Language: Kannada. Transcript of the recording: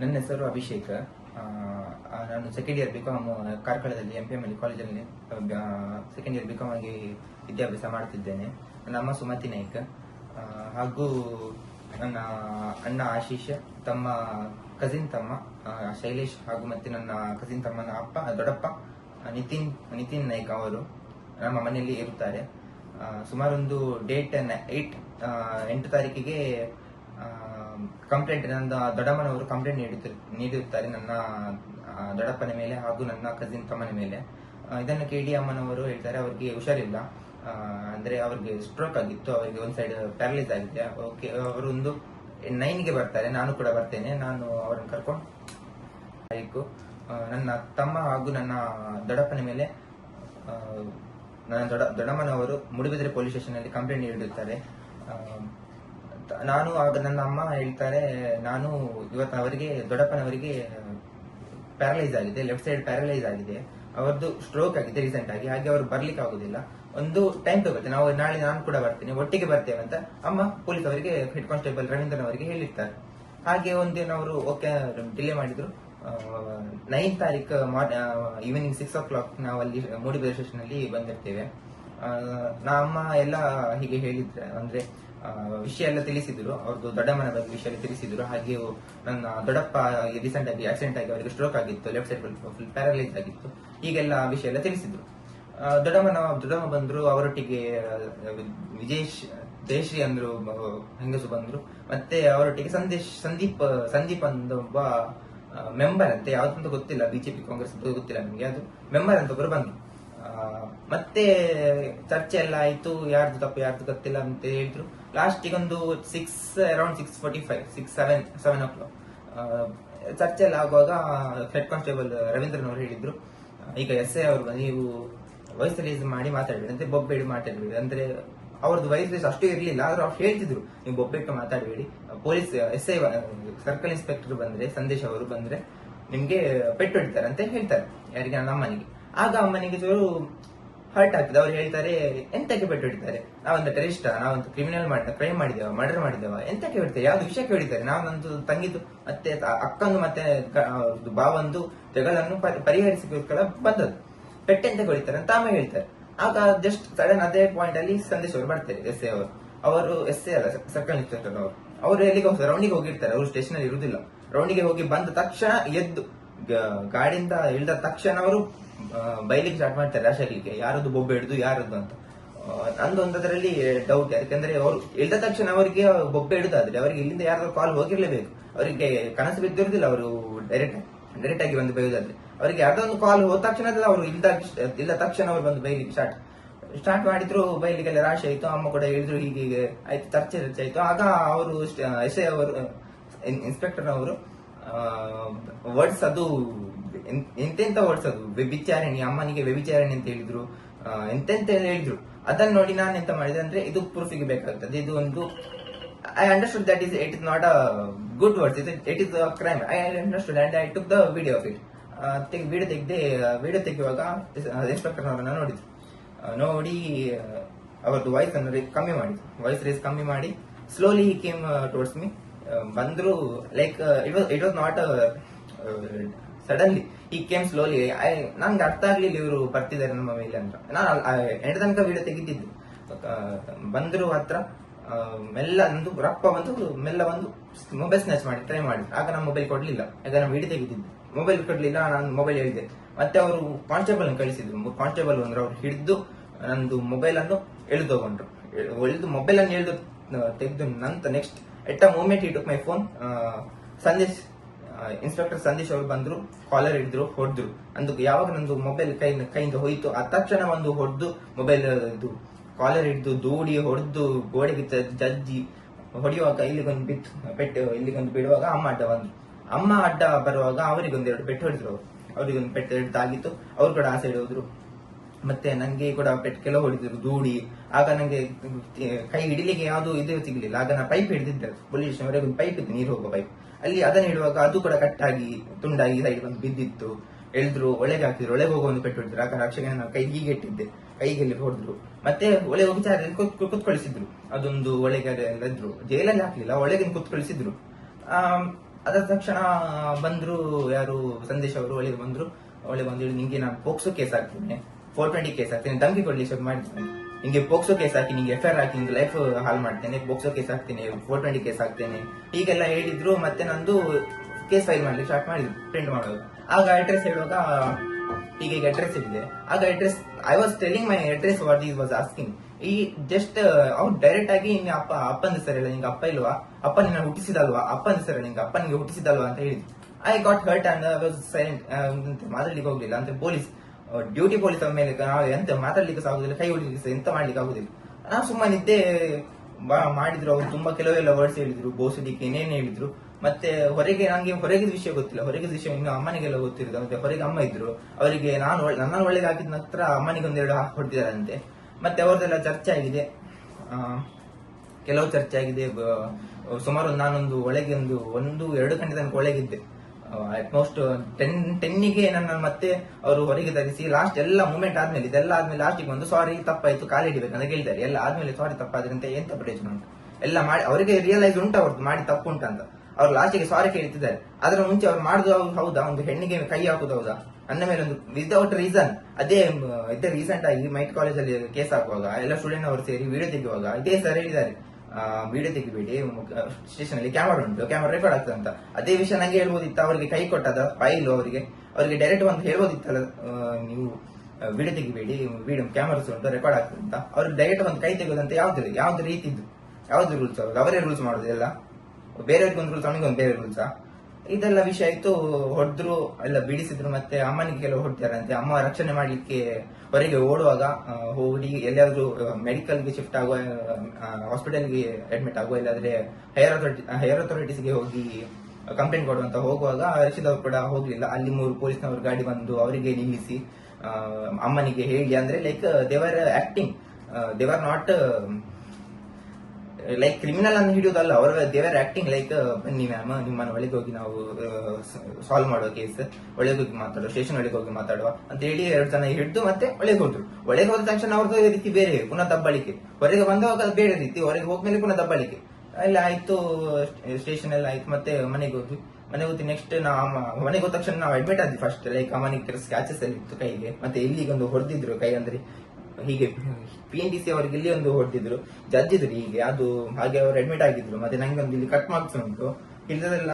ನನ್ನ ಹೆಸರು ಅಭಿಷೇಕ್. ನಾನು ಸೆಕೆಂಡ್ ಇಯರ್ ಬಿಕಾಮ್ ಕಾರ್ಕಳದಲ್ಲಿ ಎಂ ಪಿ ಎಂ ಅಲ್ಲಿ ಕಾಲೇಜಲ್ಲಿ ಸೆಕೆಂಡ್ ಇಯರ್ ಬಿಕಾಮ್ ಆಗಿ ವಿದ್ಯಾಭ್ಯಾಸ ಮಾಡುತ್ತಿದ್ದೇನೆ ನನ್ನ ಅಮ್ಮ ಸುಮತಿ ನಾಯ್ಕ. ಹಾಗೂ ನನ್ನ ಅಣ್ಣ ಆಶೀಶ್, ತಮ್ಮ ಕಸಿನ್ ತಮ್ಮ ಶೈಲೇಶ್ ಹಾಗೂ ಮತ್ತೆ ನನ್ನ ಕಸಿನ್ ತಮ್ಮನ ಅಪ್ಪ ದೊಡ್ಡಪ್ಪ ನಿತಿನ್ ನಿತಿನ್ ನಾಯ್ಕ ಅವರು ನಮ್ಮ ಮನೆಯಲ್ಲಿ ಇರುತ್ತಾರೆ. ಸುಮಾರೊಂದು ಡೇಟ್ ಏಟ್ ಎಂಟು ತಾರೀಕಿಗೆ ಕಂಪ್ಲೇಂಟ್ ನನ್ನ ದೊಡ್ಡಮ್ಮನವರು ಕಂಪ್ಲೇಂಟ್ ನೀಡುತ್ತಿರ್- ನೀಡಿರುತ್ತಾರೆ ನನ್ನ ದೊಡ್ಡಪ್ಪನ ಮೇಲೆ ಹಾಗೂ ನನ್ನ ಕಸಿನ್ ತಮ್ಮನ ಮೇಲೆ. ಇದನ್ನು ಕೆ ಡಿ ಅಮ್ಮನವರು ಹೇಳ್ತಾರೆ, ಅವರಿಗೆ ಹುಷಾರಿಲ್ಲ. ಅಂದರೆ ಅವ್ರಿಗೆ ಸ್ಟ್ರೋಕ್ ಆಗಿತ್ತು, ಅವರಿಗೆ ಒಂದು ಸೈಡ್ ಪ್ಯಾರಲೈಸ್ ಆಗಿದೆ. ಓಕೆ ಅವರೊಂದು ನೈನ್ಗೆ ಬರ್ತಾರೆ, ನಾನು ಕೂಡ ಬರ್ತೇನೆ, ನಾನು ಅವರನ್ನು ಕರ್ಕೊಂಡು ತಾರೀಕು ನನ್ನ ತಮ್ಮ ಹಾಗೂ ನನ್ನ ದೊಡ್ಡಪ್ಪನ ಮೇಲೆ ನನ್ನ ದೊಡ್ಡ, ದೊಡ್ಡಮ್ಮನವರು ಮುಡಿಬಿದ್ರೆ ಪೊಲೀಸ್ ಸ್ಟೇಷನ್ ಅಲ್ಲಿ ಕಂಪ್ಲೇಂಟ್ ನೀಡಿರುತ್ತಾರೆ. ನಾನು ಆಗ ನನ್ನ ಅಮ್ಮ ಹೇಳ್ತಾರೆ, ನಾನು ಇವತ್ತು ಅವರಿಗೆ, ದೊಡ್ಡಪ್ಪನವರಿಗೆ ಪ್ಯಾರಲೈಸ್ ಆಗಿದೆ ಲೆಫ್ಟ್ ಸೈಡ್ ಪ್ಯಾರಲೈಸ್ ಆಗಿದೆ. ಅವರದ್ದು ಸ್ಟ್ರೋಕ್ ಆಗಿದೆ ರೀಸೆಂಟ್ ಆಗಿ, ಹಾಗೆ ಅವರು ಬರ್ಲಿಕ್ಕೆ ಆಗುದಿಲ್ಲ. ಒಂದು ಟೈಮ್ ತಗೋತೆ, ನಾವು ನಾಳೆ ನಾನು ಕೂಡ ಬರ್ತೇನೆ, ಒಟ್ಟಿಗೆ ಬರ್ತೇವೆ ಅಂತ ಅಮ್ಮ ಪೊಲೀಸ್ ಅವರಿಗೆ ಹೆಡ್ ಕಾನ್ಸ್ಟೇಬಲ್ ರವೀಂದ್ರನ್ ಅವರಿಗೆ ಹೇಳಿರ್ತಾರೆ. ಹಾಗೆ ಒಂದಿನ ಅವರು ಓಕೆ ಡಿಲೇ ಮಾಡಿದ್ರು. ನೈನ್ ತಾರೀಕು ಈವ್ನಿಂಗ್ ಸಿಕ್ಸ್ ಓ ಕ್ಲಾಕ್ ನಾವು ಅಲ್ಲಿ ಮೂಡಿಬಿದ್ರೆ ಸ್ಟೇಷನ್ ಅಲ್ಲಿ ಬಂದಿರ್ತೇವೆ. ನಮ್ಮ ಅಮ್ಮ ಎಲ್ಲ ಹೀಗೆ ಹೇಳಿದ್ರೆ, ಅಂದ್ರೆ ವಿಷಯ ಎಲ್ಲ ತಿಳಿಸಿದ್ರು. ಅವ್ರದ್ದು ದೊಡ್ಡಮ್ಮನ ಬಗ್ಗೆ ವಿಷಯ ಎಲ್ಲ ತಿಳಿಸಿದ್ರು. ಹಾಗೆ ನನ್ನ ದೊಡ್ಡಪ್ಪ ರೀಸೆಂಟ್ ಆಗಿ ಆಕ್ಸಿಡೆಂಟ್ ಆಗಿ ಅವರಿಗೆ ಸ್ಟ್ರೋಕ್ ಆಗಿತ್ತು ಲೆಫ್ಟ್ ಸೈಡ್ ಫುಲ್ ಪ್ಯಾರಲೈಸ್ ಆಗಿತ್ತು. ಹೀಗೆಲ್ಲ ವಿಷಯ ಎಲ್ಲ ತಿಳಿಸಿದ್ರು. ದೊಡ್ಡಮ್ಮನ, ದೊಡ್ಡಮ್ಮ ಬಂದ್ರು, ಅವರೊಟ್ಟಿಗೆ ವಿಜೇಶ್ ಜಯಶ್ರೀ ಅಂದ್ರು ಹೆಂಗಸು ಬಂದ್ರು. ಮತ್ತೆ ಅವರೊಟ್ಟಿಗೆ ಸಂದೇಶ್, ಸಂದೀಪ್ ಸಂದೀಪ್ ಅಂತ ಒಬ್ಬ ಮೆಂಬರ್ ಅಂತೆ. ಯಾವ್ದಂತ ಗೊತ್ತಿಲ್ಲ. ಬಿಜೆಪಿ ಕಾಂಗ್ರೆಸ್ ಗೊತ್ತಿಲ್ಲ ನಮಗೆ. ಅದು ಮೆಂಬರ್ ಅಂತ ಒಬ್ಬರು ಬಂದ್ರು. ಮತ್ತೆ ಚರ್ಚೆ ಎಲ್ಲ ಆಯ್ತು. ಯಾರ್ದು ತಪ್ಪು, ಯಾರ್ದು ಗೊತ್ತಿಲ್ಲ ಅಂತ ಹೇಳಿದ್ರು. ಲಾಸ್ಟಿಗೆ ಒಂದು six around six forty five six seven seven o'clock ಚರ್ಚೆ ಎಲ್ಲ ಆಗುವಾಗ ಹೆಡ್ ಕಾನ್ಸ್ಟೇಬಲ್ ರವೀಂದ್ರನವರು ಹೇಳಿದ್ರು. ಈಗ ಎಸ್ ಐ ಅವರು ನೀವು ವಾಯ್ಸ್ ರಿಲೀಸ್ ಮಾಡಿ ಮಾತಾಡಬೇಡಿ ಅಂದ್ರೆ ಬೊಬ್ಬೇಡಿ ಮಾತಾಡಬೇಡಿ. ಅಂದ್ರೆ ಅವ್ರದ್ದು ವಾಯ್ಸ್ ರಿಲೀಸ್ ಅಷ್ಟು ಇರಲಿಲ್ಲ, ಆದ್ರೆ ಅವ್ರು ಹೇಳ್ತಿದ್ರು, ನೀವು ಬೊಬ್ಬೆಟ್ಟು ಮಾತಾಡಬೇಡಿ. Police, S I circle inspector ಬಂದ್ರೆ, ಸಂದೇಶ್ ಅವರು ಬಂದ್ರೆ ನಿಮ್ಗೆ ಪೆಟ್ಟು ಹೊಡಿತಾರೆ ಅಂತ ಹೇಳ್ತಾರೆ. ಯಾರಿಗೆ? ನಮ್ಮ ಆಗ ಅಮ್ಮನಿಗೆ ಜೋರು ಹರ್ಟ್ ಆಗ್ತದೆ. ಅವ್ರು ಹೇಳ್ತಾರೆ, ಎಂತಕ್ಕೆ ಪೆಟ್ಟು ಹೊಡಿತಾರೆ? ನಾವಂತ ಟೆರಿಸ್ಟ ನಾವೊಂದು ಕ್ರಿಮಿನಲ್ ಮಾಡಿದ ಕ್ರೈಮ್ ಮಾಡಿದೇವ? ಮರ್ಡರ್ ಮಾಡಿದೇವ? ಎಂತಕ್ಕೆ ಹೊಡಿತಾರೆ? ಯಾವ್ದು ವಿಷಯಕ್ಕೆ ಹೊಡಿತಾರೆ? ನಾವೊಂದು ತಂಗಿದ್ದು ಮತ್ತೆ ಅಕ್ಕಂದು ಮತ್ತೆ ಬಾವಂದು ಜಗಳನ್ನು ಪರಿ- ಪರಿಹರಿಸಗೋಸ್ಕರ ಬಂದದ್ದು. ಪೆಟ್ಟೆಂತ ಹೊಡಿತಾರೆ ಅಂತ ಆಮೇಲೆ ಹೇಳ್ತಾರೆ. ಆಗ ಜಸ್ಟ್ ಸಡನ್ ಅದೇ ಪಾಯಿಂಟ್ ಅಲ್ಲಿ ಸಂದೇಶ್ ಅವರು ಬರ್ತಾರೆ ಎಸ್ ಎ ಅವರು. ಅವರು ಎಸ್ ಎ ಅಲ್ಲ ಸರ್ಕಲ್ ಇನ್ಸ್ಪೆಕ್ಟರ್ ಅವರು. ಅವರು ಎಲ್ಲಿಗೆ ಹೋಗ್ತಾರೆ ರೌಂಡಿಗೆ ಹೋಗಿರ್ತಾರೆ. ಅವರು ಸ್ಟೇಷನ್ ಅಲ್ಲಿ ಇರುವುದಿಲ್ಲ ರೌಂಡಿಗೆ ಹೋಗಿ ಬಂದ ತಕ್ಷಣ ಎದ್ದು ಗಾಡಿಯಿಂದ ಇಳಿದ ತಕ್ಷಣ ಅವರು ಬೈಲಿಕ್ಕೆ ಸ್ಟಾರ್ಟ್ ಮಾಡ್ತಾರೆ ರಾಶಲಿಕ್ಕೆ ಯಾರದ್ದು ಬೊಬ್ಬೆ ಹಿಡಿದು ಯಾರದ್ದು ಅಂತ. ನಂದೊಂದು ಅದರಲ್ಲಿ ಡೌಟ್ ಯಾಕೆಂದ್ರೆ ಅವರು ಇಳಿದ ತಕ್ಷಣ ಅವರಿಗೆ ಬೊಬ್ಬೆ ಹಿಡಿದಾದ್ರೆ ಅವರಿಗೆ ಇಲ್ಲಿಂದ ಯಾರಾದ್ರೂ ಕಾಲ್ ಹೋಗಿರ್ಲೇಬೇಕು. ಅವರಿಗೆ ಕನಸು ಬಿದ್ದಿರುದಿಲ್ಲ ಅವರು ಡೈರೆಕ್ಟ್ ಡೈರೆಕ್ಟ್ ಆಗಿ ಬಂದು ಬೈಯೋದಾದ್ರೆ. ಅವರಿಗೆ ಯಾರ್ದೋ ಒಂದು ಕಾಲ್ ಹೋದ ತಕ್ಷಣ ಅವರು ಇಲ್ದ ಇಲ್ಲ ತಕ್ಷಣ ಅವರು ಬಂದು ಬೈಲಿಕ್ಕೆ ಸ್ಟಾರ್ಟ್ ಸ್ಟಾರ್ಟ್ ಮಾಡಿದ್ರು, ಬೈಲಿಗೆಲ್ಲ ರಾಶಿ ಆಯ್ತು, ಅಮ್ಮ ಕೂಡ ಹೇಳಿದ್ರು ಹೀಗೆ ಆಯ್ತು ಚರ್ಚೆ ಚರ್ಚೆ ಆಯ್ತು. ಆಗ ಅವರು ಎಸ್ ಐ ಅವರು ಇನ್ಸ್ಪೆಕ್ಟರ್ ಅವರು ವರ್ಡ್ಸ್ ಅದು ಎಂತೆಂತ ಓಡಿಸೋದು? ವ್ಯಭಿಚಾರಣಿ ಅಮ್ಮನಿಗೆ ವ್ಯಭಿಚಾರಣಿ ಅಂತ ಹೇಳಿದ್ರು. ಎಂತೆಂತ ಹೇಳಿದ್ರು? ಅದನ್ನ ನೋಡಿ ನಾನು ಎಂತ ಮಾಡಿದೆ ಅಂದ್ರೆ ಇದು ಪ್ರೂಫಿಗೆ ಬೇಕಾಗ್ತದೆ. ಇದು ಒಂದು I understood that is it is not a good words it is a crime I understood and I took the video of it video ತೆಗೆದೆ video ತೆಗೆಯುವಾಗ ಇನ್ಸ್ಪೆಕ್ಟರ್ ಅವರನ್ನ ನೋಡಿದ್ರು. ನೋಡಿ ಅವರದ್ದು ವಾಯ್ಸ್ ಅನ್ನು ಕಮ್ಮಿ ಮಾಡಿದ್ರು. ವಾಯ್ಸ್ ರೇಸ್ ಕಮ್ಮಿ ಮಾಡಿ ಸ್ಲೋಲಿ ಕೇಮ್ ಟುವರ್ಡ್ಸ್ ಮೀ ಬಂದ್ರು like it was it was not suddenly he came slowly ನಂಗೆ ಅರ್ಥ ಆಗ್ಲಿಲ್ಲ ಇವರು ಬರ್ತಿದ್ದಾರೆ ನಮ್ಮ ಮೇಲೆ ಅಂತ. ನಾನು ಎಂಟು ತನಕ ವಿಡಿಯೋ ತೆಗಿತಿದ್ದು. ಬಂದರು ಹತ್ರ ಮೆಲ್ಲ ಒಂದು ರಪ್ಪ ಬಂದು, ಮೆಲ್ಲ ಒಂದು ಮೊಬೈಲ್ ಸ್ನ್ಯಾಚ್ ಮಾಡಿ ಟ್ರೈ ಮಾಡಿ. ಆಗ ನಾನು ಮೊಬೈಲ್ ಕೊಡ್ಲಿಲ್ಲ. ಆಗ ನಾನು ವಿಡಿಯೋ ತೆಗಿತಿದ್ದು. ಮೊಬೈಲ್ ಕೊಡ್ಲಿಲ್ಲ, ನಾನು ಮೊಬೈಲ್ ಹೇಳಿದೆ. ಮತ್ತೆ ಅವರು ಕಾನ್ಸ್ಟೇಬಲ್ ಕಳಿಸಿದ್ರು. ಕಾನ್ಸ್ಟೇಬಲ್ ಅಂದ್ರೆ ಅವ್ರು ಹಿಡಿದು, ನಂದು ಮೊಬೈಲ್ ಅನ್ನು ಎಳೆದು ತಗೊಂಡ್ರು ಎಳೆದು ಮೊಬೈಲ್ ಅನ್ನು ಎಳೆದು, ತೆಗೆದು ನಂತರ next at a moment it my phone Sandesh inspector Sandesh ಅವರು ಬಂದ್ರು ಕಾಲರ್ ಹಿಡಿದ್ರು, ಹೊಡೆದ್ರು. ಅಂದು ಯಾವಾಗ ನಂದು ಮೊಬೈಲ್ ಕೈ, ಕೈಯಿಂದ ಹೋಯ್ತು, ಆ ತಕ್ಷಣ ಒಂದು ಹೊಡೆದು ಮೊಬೈಲ್ ಇದು ಕಾಲರ್ ಹಿಡಿದು, ದೂಡಿ, ಹೊಡೆದು, ಗೋಡೆಗೆ ಜಜ್ಜಿ, ಹೊಡೆಯುವಾಗ ಇಲ್ಲಿಗೊಂದು ಬಿತ್ತು, ಪೆಟ್ಟು, ಇಲ್ಲಿಗೊಂದು ಬಿಡುವಾಗ ಅಮ್ಮ ಅಡ್ಡ ಬಂದ್ರು ಅಮ್ಮ ಅಡ್ಡ ಬರುವಾಗ ಅವರಿಗೊಂದೆರಡು ಪೆಟ್ಟು ಹೊಡೆದ್ರು ಅವರು. ಅವರಿಗೊಂದು ಪೆಟ್ಟು ಹಿಡಿದು ಆಗಿತ್ತು ಅವ್ರು ಕೂಡ ಆ ಸೈಡ್ ಹೋದ್ರು. ಮತ್ತೆ ನಂಗೆ ಕೂಡ ಪೆಟ್ಟು ಕೆಲವು ಹೊಡೆದ್ರು, ದೂಡಿ. ಆಗ ನಂಗೆ, ಕೈ ಹಿಡಿಲಿಕ್ಕೆ ಯಾವ್ದು ಇದು ಸಿಗ್ಲಿಲ್ಲ. ಆಗ ನಾ ಪೈಪ್ ಹಿಡಿದಿದ್ದೆ. ಪೊಲೀಸ್ ಒಂದು ಪೈಪ್ ಇತ್ತು, ನೀರು ಹೋಗೋ ಪೈಪ್ ಅಲ್ಲಿ ಅದನ್ನ ಇಡುವಾಗ ಅದು ಕೂಡ ಕಟ್ಟಾಗಿ ತುಂಡಾಗಿ ಸೈಡ್ ಬಂದು ಬಿದ್ದಿತ್ತು. ಎಳೆದ್ರು, ಒಳಗೆ ಹಾಕಿದ್ರು, ಒಳಗೆ ಹೋಗೋ ಒಂದು ಪೆಟ್ಟು ಹೊಡೆದ್ರು. ಆಗ ರಕ್ಷಕನ ನಾನು ಕೈ ಹೀಗೆ ಇಟ್ಟಿದ್ದೆ. ಕೈಗೆ ಹೊಡೆದ್ರು. ಮತ್ತೆ ಒಳೆ ಚಾರ್ಜ್ ಕುತ್ಕೊಳಿಸಿದ್ರು. ಅದೊಂದು ಒಳಗೆ ಇದ್ರು. ಜೈಲಲ್ಲಿ ಹಾಕ್ಲಿಲ್ಲ, ಒಳಗೆ ಕುತ್ಕೊಳಿಸಿದ್ರು. ಆ, ಅದರ ತಕ್ಷಣ ಬಂದ್ರು ಯಾರು, ಸಂದೇಶ್ ಅವರು ಒಳಗೆ ಬಂದ್ರು. ಒಳಗೆ ಬಂದು ಹೇಳಿ, ನಿಂಗೆ ನಾನು ಪೋಕ್ಸೋ ಕೇಸ್ ಹಾಕ್ತೇನೆ. ಫೋರ್ ಟ್ವೆಂಟಿ ಕೇಸ್ ಹಾಕ್ತೇನೆ. ದಂಗಿ ಕೊಡ್ಲಿ ಶುರು ಮಾಡಿದ್ದೀನಿ ನಿಂಗೆ ಪೋಕ್ಸೋ ಕೇಸ್ ಹಾಕಿ ನಿಂಗೆ ಎಫ್ ಐ ಆರ್ ಹಾಕಿ ನಿಂಗೆ ಲೈಫ್ ಹಾಲ್ ಮಾಡ್ತೇನೆ ಪೋಕ್ಸೋ ಕೇಸ್ ಹಾಕ್ತೇನೆ ಫೋರ್ ಟ್ವೆಂಟಿ ಕೇಸ್ ಹಾಕ್ತೇನೆ. ಹೀಗೆಲ್ಲ ಹೇಳಿದ್ರು, ಮತ್ತೆ ನಂದು ಕೇಸ್ ಫೈಲ್ ಮಾಡಲಿ ಸ್ಟಾರ್ಟ್ ಮಾಡಿದ್ರು ಪ್ರಿಂಟ್ ಮಾಡೋದು. ಆಗ ಅಡ್ರೆಸ್ ಹೇಳುವಾಗ ಹೀಗೆ ಅಡ್ರೆಸ್ ಇದೆ ಆಗ address I was telling my address what is was asking he just ಅವ್ನು ಡೈರೆಕ್ಟ್ ಆಗಿ ನಿಂಗೆ ಅಪ್ಪ ಅಪ್ಪನ ಹೆಸರಿಲ್ಲ ನಿಂಗೆ ಅಪ್ಪ ಇಲ್ವಾ? ಅಪ್ಪ ನಿನ್ನ ಹುಟ್ಟಿಸಿದಲ್ವಾ? ಅಪ್ಪನ ಹೆಸರು ನಿಂಗೆ ಅಪ್ಪ ನಿಂಗೆ ಹುಟ್ಟಿಸಿದಲ್ವಾ ಅಂತ ಹೇಳಿದ್ರು. I got hurt and was silent ಮಾತಾಡ್ಲಿಕ್ಕೆ ಹೋಗ್ಲಿಲ್ಲ, ಅಂದ್ರೆ ಪೊಲೀಸ್ ಡ್ಯೂಟಿ ಪೊಲೀಸ್ ಮೇಲೆ ನಾವು ಎಂತ ಮಾತಾಡ್ಲಿಕ್ಕೆ ಸಹ ಆಗುದಿಲ್ಲ, ಕೈ ಹೊಡಿಲಿಕ್ಕೆ ಸಹ ಎಂತ ಮಾಡ್ಲಿಕ್ಕೆ ಆಗುದಿಲ್ಲ. ನಾವು ಸುಮ್ಮನಿದ್ದೆ ಬಾ- ಮಾಡಿದ್ರು, ಅವರು ತುಂಬಾ ಕೆಲವೆಲ್ಲ ವರ್ಡ್ಸ್ ಹೇಳಿದ್ರು ಬೋಸಲಿಕ್ಕೆ ಏನೇನು ಹೇಳಿದ್ರು. ಮತ್ತೆ ಹೊರಗೆ ನಂಗೆ ಹೊರಗಿದ ವಿಷಯ ಗೊತ್ತಿಲ್ಲ, ಹೊರಗಿದ ವಿಷಯ ಇನ್ನು ಅಮ್ಮನಿಗೆಲ್ಲ ಗೊತ್ತಿರೋದು. ಮತ್ತೆ ಹೊರಗೆ ಅಮ್ಮ ಇದ್ರು. ಅವರಿಗೆ ನಾನು ಒಳ್ಳೆ- ನನ್ನನ್ನು ಒಳ್ಳೆಗೆ ಹಾಕಿದ ನಂತರ ಅಮ್ಮನಿಗೆ ಒಂದೆರಡು ಹೊಡೆದಿದ್ದಾರಂತೆ ಮತ್ತೆ ಅವ್ರದ್ದೆಲ್ಲ ಚರ್ಚೆ ಆಗಿದೆ. ಕೆಲವು ಚರ್ಚೆ ಆಗಿದೆ. ಸುಮಾರು ನಾನೊಂದು ಒಳಗೆ ಒಂದು ಒಂದು, ಎರಡು ಗಂಟೆ ತನಕ ಒಳಗಿದ್ದೆ. ಅಟ್ಮೋಸ್ಟ್ ಟೆನ್ ಟೆನ್ನಿಗೆ ನನ್ನ ಮತ್ತೆ ಅವರು ಹೊರಗೆ ತರಿಸಿ ಲಾಸ್ಟ್ ಎಲ್ಲ ಮೂಮೆಂಟ್ ಆದ್ಮೇಲೆ, ಇದೆಲ್ಲ ಆದ್ಮೇಲೆ ಲಾಸ್ಟಿಗೆ ಒಂದು ಸಾರಿ ತಪ್ಪಾಯ್ತು ನನಗೆ ಕೇಳ್ತಾರೆ. ಎಲ್ಲ ಆದ್ಮೇಲೆ ಸಾರಿ ತಪ್ಪಾದ್ರಿಂದ ಏನ್ ಪ್ರಯೋಜನ ಉಂಟು? ಎಲ್ಲ ಮಾಡಿ, ಅವರಿಗೆ ರಿಯಲೈಸ್ ಉಂಟು ಅವ್ರದ್ದು, ಮಾಡಿ ತಪ್ಪು ಉಂಟಂತ ಅವ್ರು ಲಾಸ್ಟಿಗೆ ಸಾರಿ ಕೇಳ್ತಿದ್ದಾರೆ. ಅದರ ಮುಂಚೆ ಅವ್ರು ಮಾಡುದು ಹೌದು- ಒಂದು ಹೆಣ್ಣಿಗೆ ಕೈ ಹಾಕುದು ಹೌದಾ? ನನ್ನ ಮೇಲೆ ಒಂದು ವಿದೌಟ್ ರೀಸನ್ ಅದೇ ಇದೇ ರೀಸೆಂಟ್ ಆಗಿ ಮೈಟ್ ಕಾಲೇಜಲ್ಲಿ ಕೇಸ್ ಹಾಕುವಾಗ, ಎಲ್ಲ ಸ್ಟೂಡೆಂಟ್ ಅವರು ಸೇರಿ ವಿಡಿಯೋ ತೆಗೆಯುವಾಗ, ಇದೇ ಸರ್ ಹೇಳಿದ್ದಾರೆ. ವಿಡಿಯೋ ತೆಗಿಬೇಡಿ. ಸ್ಟೇಷನ್ ಅಲ್ಲಿ ಕ್ಯಾಮರಾ ಉಂಟು. ಕ್ಯಾಮರಾ ರೆಕಾರ್ಡ್ ಆಗ್ತದೆ ಅಂತ ಅದೇ ವಿಷಯ ನಂಗೆ ಹೇಳ್ಬೋದಿತ್ತು. ಅವರಿಗೆ ಕೈ ಕೊಟ್ಟದ ಫೈಲ್ ಅವರಿಗೆ. ಅವರಿಗೆ ಡೈರೆಕ್ಟ್ ಒಂದು ಹೇಳ್ಬೋದಿತ್ತಲ್ಲ ನೀವು ವಿಡಿಯೋ ತೆಗಿಬೇಡಿ. ವಿಡಿಯೋ ಕ್ಯಾಮರಾಸ್ ಉಂಟು ರೆಕಾರ್ಡ್ ಆಗ್ತದೆ ಅಂತ ಅವ್ರಿಗೆ ಡೈರೆಕ್ಟ್ ಒಂದು ಕೈ ತೆಗೋದಂತ ಯಾವ್ದು ಯಾವ್ದು ರೀತಿ ಇದ್ದು ಯಾವ್ದು ರೂಲ್ಸ್ ಅವ್ರದ್ದು? ಅವರೇ ರೂಲ್ಸ್ ಮಾಡೋದು ಬೇರೆ ಬೇರೆಯವ್ರಿಗೆ ಒಂದು ರೂಲ್ಸ್ ಅವನಿಗೆ ಒಂದು ಬೇರೆ ರೂಲ್ಸಾ ಇದೆಲ್ಲ ವಿಷಯ ಇತ್ತು, ಹೊಡೆದ್ರು, ಎಲ್ಲ ಬಿಡಿಸಿದ್ರು, ಮತ್ತೆ ಅಮ್ಮನಿಗೆ ಕೆಲವು ಹೊಡ್ತಾರಂತೆ. ಅಮ್ಮ ರಕ್ಷಣೆ ಮಾಡ್ಲಿಕ್ಕೆ ಹೊರಗೆ ಓಡುವಾಗ ಹೋಗಿ ಎಲ್ಲಿಯಾದ್ರೂ ಮೆಡಿಕಲ್ಗೆ ಶಿಫ್ಟ್ ಆಗುವ ಹಾಸ್ಪಿಟಲ್ಗೆ ಅಡ್ಮಿಟ್ ಆಗುವ, ಇಲ್ಲಾದ್ರೆ ಹೈಯರ್ ಅಥಾರಿಟಿ ಹೈಯರ್ ಅಥಾರಿಟೀಸ್ಗೆ ಹೋಗಿ ಕಂಪ್ಲೇಂಟ್ ಕೊಡುವಂತ ಹೋಗುವಾಗ ರಕ್ಷಿದವ್ರು ಕೂಡ ಹೋಗ್ಲಿಲ್ಲ. ಅಲ್ಲಿ ಮೂರು ಪೊಲೀಸ್ನವರು ಗಾಡಿ ಬಂದು ಅವರಿಗೆ ನಿಲ್ಲಿಸಿ ಅಮ್ಮನಿಗೆ ಹೇಳಿ. ಅಂದ್ರೆ ಲೈಕ್ ದೇವರ್ ಆಕ್ಟಿಂಗ್ ದೇವರ್ ನಾಟ್ ಲೈಕ್ ಕ್ರಿಮಿನಲ್ ಅನ್ನು ಹಿಡಿಯೋದಲ್ಲ, ಅವರ ದೇವರ್ ಆಕ್ಟಿಂಗ್ ಲೈಕ್ ಬನ್ನಿ ಮ್ಯಾಮ್ ನಿಮ್ಮನ್ನ ಒಳಗೆ ಹೋಗಿ ನಾವು ಸಾಲ್ವ್ ಮಾಡುವ ಕೇಸ್ ಒಳಗೆ ಹೋಗಿ ಮಾತಾಡೋ ಸ್ಟೇಷನ್ ಒಳಗೆ ಹೋಗಿ ಮಾತಾಡುವ ಅಂತ ಹೇಳಿ ಎರಡು ಜನ ಹಿಡಿದು ಮತ್ತೆ ಒಳಗೆ ಹೋದ್ರು. ಒಳಗೆ ಹೋದ ತಕ್ಷಣ ಅವ್ರದ್ದು ರೀತಿ ಬೇರೆ, ಪುನಃ ದಬ್ಬಳಿಕೆ. ಹೊರಗೆ ಬಂದಾಗ ಬೇರೆ ರೀತಿ, ಹೊರಗೆ ಹೋದ್ಮೇಲೆ ಪುನಃ ದಬ್ಬಳಿಕೆ. ಎಲ್ಲ ಆಯ್ತು ಸ್ಟೇಷನ್ ಎಲ್ಲ ಆಯ್ತು, ಮತ್ತೆ ಮನೆಗೆ ಹೋದ್ವಿ. ಮನೆಗೆ ಹೋಗಿ ನೆಕ್ಸ್ಟ್ ನಾವು ಮನೆಗೆ ಹೋದ ತಕ್ಷಣ ನಾವು ಅಡ್ಮಿಟ್ ಆದ್ವಿ ಫಸ್ಟ್ ಲೈಕ್ ಅಮ್ಮನಿಗೆ ಸ್ಕ್ಯಾಚಸ್ ಅಲ್ಲಿ ಇತ್ತು ಕೈಗೆ. ಮತ್ತೆ ಇಲ್ಲಿಗೊಂದು ಹೊಡೆದಿದ್ರು ಕೈ ಅಂದ್ರೆ ಹೀಗೆ ಪಿ ಎನ್ ಡಿ ಸಿ ಅವರಿಗೆ ಇಲ್ಲಿ ಒಂದು ಹೊಡೆದಿದ್ರು ಜಡ್ಜ್ ಇದ್ರು ಹೀಗೆ. ಅದು ಹಾಗೆ ಅವರು ಅಡ್ಮಿಟ್ ಆಗಿದ್ರು. ಮತ್ತೆ ನಂಗೆ ಒಂದು ಇಲ್ಲಿ ಕಟ್ ಮಾರ್ಕ್ಸ್ ಉಂಟು. ಇಲ್ಲದೆಲ್ಲ